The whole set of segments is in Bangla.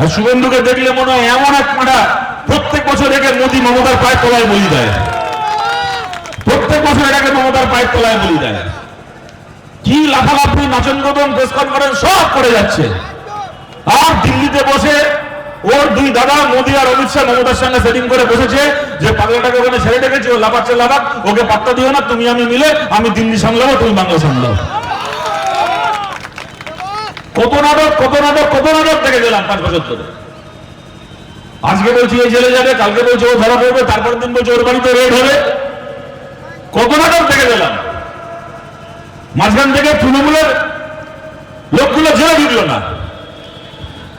আর শুভেন্দুকে দেখলে মনে হয় এমন এক মাঠা প্রত্যেক বছর একে মোদী মমতার পায়ের তলায় বলি দেয়। প্রত্যেক বছর এটাকে মমতার পায়ের তলায় বলি দেয়। কি লাফালাফি নাচন গদন প্রেস কনফারেন্স সব করে যাচ্ছে। আর দিল্লিতে বসে ওর দুই দাদা, মোদী আর অমিত শাহ মমতার সঙ্গে সেটিং করে বসেছে যে পাগলাটাকে ওখানে ছেড়ে রেখেছে ও লাফাচ্ছে লাফাক, ওকে পাত্তা দিও না, তুমি আমি মিলে আমি দিল্লি সামলাবো, তুমি বাংলা সামলাবো কত নাটক কত নাটক কত নাটক দেখে গেলাম পাঁচ বছর ধরে আজকে বলছি এই জেলে যাবে, কালকে বলছে ও ধরা পড়বে, তারপরের দিন বলছে ওর বাড়িতে রেড হবে। কত দেখে গেলাম। মাঝখান থেকে তৃণমূলের লোকগুলো জেলে ঢুকলো না।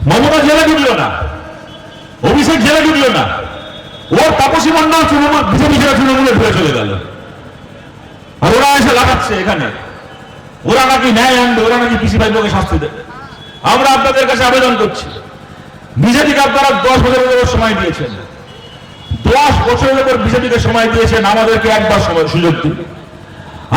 মমতা জেলে ঢুকলো না। অভিষেক জেলে ঢুকলো না। ওর তাপসী মন্ডল তৃণমূল, বিজেপি ছেড়ে তৃণমূলে ঢুকে চলে গেল। আর ওরা এসে লাগাচ্ছে এখানে। ওরা নাকি ন্যায় আনবে, ওরা নাকি পিসি ভাইপোকে শাস্তি দেবে। আমরা আপনাদের কাছে আবেদন করছি। বিজেপিকে আপনারা দশ বছরের উপর সময় দিয়েছেন। দশ বছরের উপর বিজেপিকে সময় দিয়েছেন, আমাদেরকে একবার সময়, সুযোগ দিন।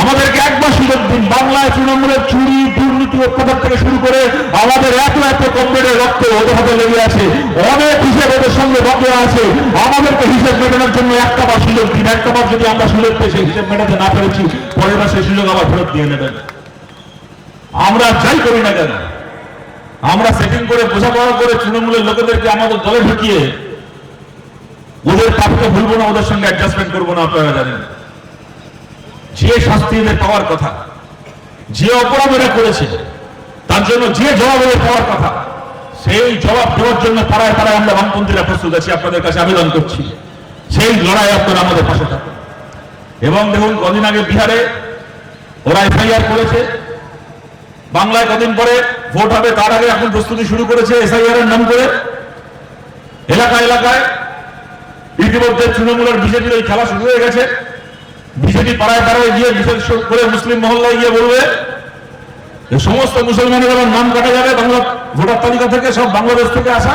আমাদেরকে একবার সুযোগ দিন। বাংলায় তৃণমূলের চুরি, দুর্নীতি, অত্যাচার থেকে শুরু করে আমাদের এত এত কমরেডের রক্ত ওদের হাতে লেগে আছে। অনেক হিসেব ওদের সঙ্গে বকেয়া আছে। আমাদেরকে হিসেব মেটানোর জন্য একটা বার সুযোগ দিন। একটা বার যদি আমরা সুযোগ পেয়ে সেই হিসেব মেটাতে না পেরেছি, পরের সেই সুযোগ আবার ফেরত দিয়ে নেবেন। আমরা যাই করি না কেন? আমরা সেটিং করে বোঝাপড়া করে তৃণমূলের লোকেদেরকে আমাদের দলে ঢুকিয়ে ওদের পাপকে ভুলবো না, ওদের সঙ্গে অ্যাডজাস্টমেন্ট করব না, আপনারা জানেন। যে শাস্তি এদের পাওয়ার কথা, যে অপরাধ এরা করেছে, তার জন্য যে জবাব এদের পাওয়ার কথা, সেই জবাব দেওয়ার জন্য পাড়ায় পাড়ায় আমরা বামপন্থীরা প্রস্তুত আছি। আপনাদের কাছে আবেদন করছি, সেই লড়াই আপনারা আমাদের পাশে থাকুন। এবং দেখুন, কদিন আগে বিহারে ওরা এফআইআর করেছে। বাংলায় কদিন পরে ভোট হবে, তার আগে এখন প্রস্তুতি শুরু করেছে এসআইআর এর নাম করে। এলাকা এলাকায় ইতিমধ্যে তৃণমূলের বিজেপির ওই খেলা শুরু হয়ে গেছে। বিজেপি পাড়ায় পাড়ায় গিয়ে বিশেষ করে মুসলিম মহল্লায় গিয়ে বলবে সমস্ত মুসলমানের আবার নাম কাটা যাবে, বাংলা ভোটার তালিকা থেকে সব বাংলাদেশ থেকে আসা।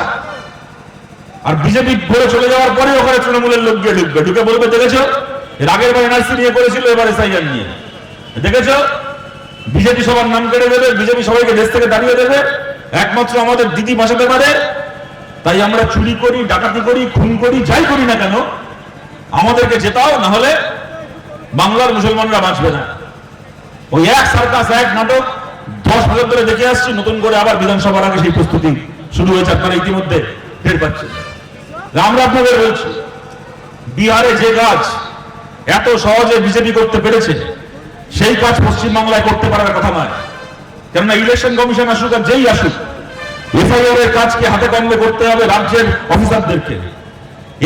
আর বিজেপি ঘুরে চলে যাওয়ার পরে ওখানে তৃণমূলের লোক গিয়ে ঢুকবে। ঢুকে বলবে, দেখেছ? এর আগের বার এনআরসি নিয়ে করেছিল, এবার এসআইআর নিয়ে। দেখেছ? বিজেপি সবার নাম কেটে দেবে বিজেপি সবাইকে দেশ থেকে দাঁড়িয়ে দেবে। একমাত্র আমাদের দিদি বাঁচাতে পারে। তাই আমরা চুরি করি, ডাকাতি করি, খুন করি, যাই করি না কেন, আমাদেরকে জেতাও না হলে বাংলার মুসলমানরা বাঁচবে না। ওই এক সার্কাস এক নাটক, দশ বছর ধরে দেখে আসছি, নতুন করে আবার বিধানসভার আগে সেই প্রস্তুতি শুরু হয়েছে, আপনারা ইতিমধ্যে টের পাচ্ছেন। আমরা আপনাদের বলছি, বিহারে যে গাছ এত সহজে বিজেপি করতে পেরেছে সেই কাজ পশ্চিমবাংলায় করতে পারার কথা নয়। কেননা ইলেকশন কমিশন আসুক আর যেই আসুক, এফআইআর এর কাজকে হাতে কমলে করতে হবে রাজ্যের অফিসারদেরকে।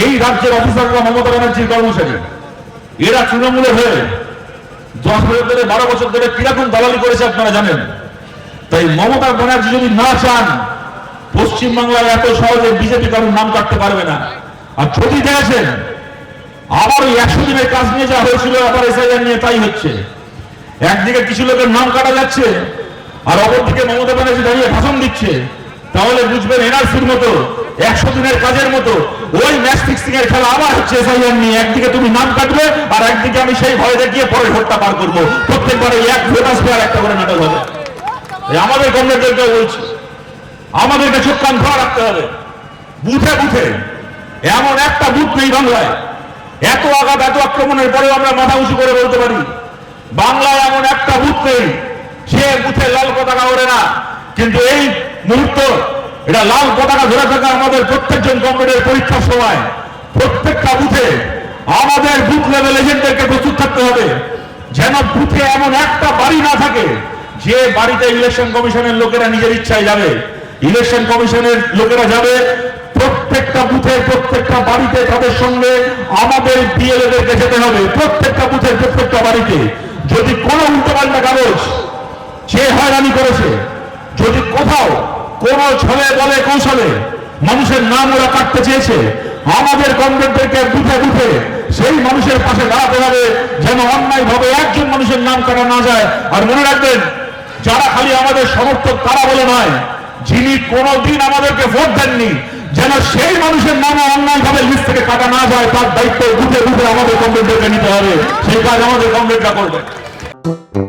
এই রাজ্যের অফিসাররা মমতা ব্যানার্জির কর্মচারী। এরা তৃণমূলের হয়ে দশ বছর ধরে, বারো বছর ধরে কীরকম দালালি করেছে আপনারা জানেন? তাই মমতা ব্যানার্জি যদি না চান, পশ্চিমবাংলায় এত সহজে বিজেপি কারোর নাম কাটতে পারবে না। আর যদি দেখেছেন আবার ওই একশো দিনের কাজ নিয়ে যা হয়েছিল, আবার এসআইআর নিয়ে তাই হচ্ছে। একদিকে কিছু লোকের নাম কাটা যাচ্ছে, আর অপরদিকে মমতা ব্যানার্জি দাঁড়িয়ে ভাষণ দিচ্ছে। তাহলে বুঝবেন এনআরসির মতো, একশো দিনের কাজের মতো, ওই ম্যাচ ফিক্সিং এর খেলা আবার হচ্ছে এসআইআর নিয়ে। একদিকে তুমি নাম কাটবে, আর একদিকে আমি সেই ভয় দেখিয়ে পরের ভোটটা পার করব। প্রত্যেকবারে এক ভোট আসবে আর একটা করে নাটক হবে। আমাদের কংগ্রেসদেরকে বলছি, আমাদেরকে চোখ কান খোলা রাখতে হবে। বুথে বুথে, এমন একটা বুথ নেই বাংলায়। এত আঘাত, এত আক্রমণের পরেও আমরা মাথা উঁচু করে বলতে পারি। বাংলায় বুথ নেই সে বুথে লাল পতাকা ওড়ে না। কিন্তু এই মুহূর্ত, এটা লাল পতাকা ধরে থাকা আমাদের প্রত্যেকজন পরীক্ষার সময়। প্রত্যেকটা বুথে আমাদের বুথ লেভেল এজেন্টদেরকে প্রস্তুত থাকতে হবে। যেন বুথে এমন একটা বাড়ি না থাকে, যে বাড়িতে ইলেকশন কমিশনের লোকেরা নিজের ইচ্ছায় যাবে। ইলেকশন কমিশনের লোকেরা যাবে, প্রত্যেকটা বুথের প্রত্যেকটা বাড়িতে তাদের সঙ্গে আমাদের বিএলএদেরকে যেতে হবে। প্রত্যেকটা বুথের প্রত্যেকটা বাড়িতে। যদি কোনো উল্টোপাল্টা কাগজ যে হয়রানি করেছে, যদি কোথাও কোন ছলে বলে কৌশলে মানুষের নাম ওরা কাটতে চেয়েছে, আমাদের কমরেডদেরকে বুঝে বুঝে সেই মানুষের পাশে দাঁড়াতে হবে, যেন অন্যায় ভাবে একজন মানুষের নাম কাটা না যায়। আর মনে রাখবেন, যারা খালি আমাদের সমর্থক তারা বলে নয়, যিনি কোনোদিন আমাদেরকে ভোট দেননি, যেন সেই মানুষের নামে অন্যায় ভাবে লিস্ট থেকে কাটা না যায়, তার দায়িত্ব বুঝে বুঝে আমাদের কমরেডদেরকে নিতে হবে। সেই কাজ আমাদের কমরেডরা করবে। Thank you.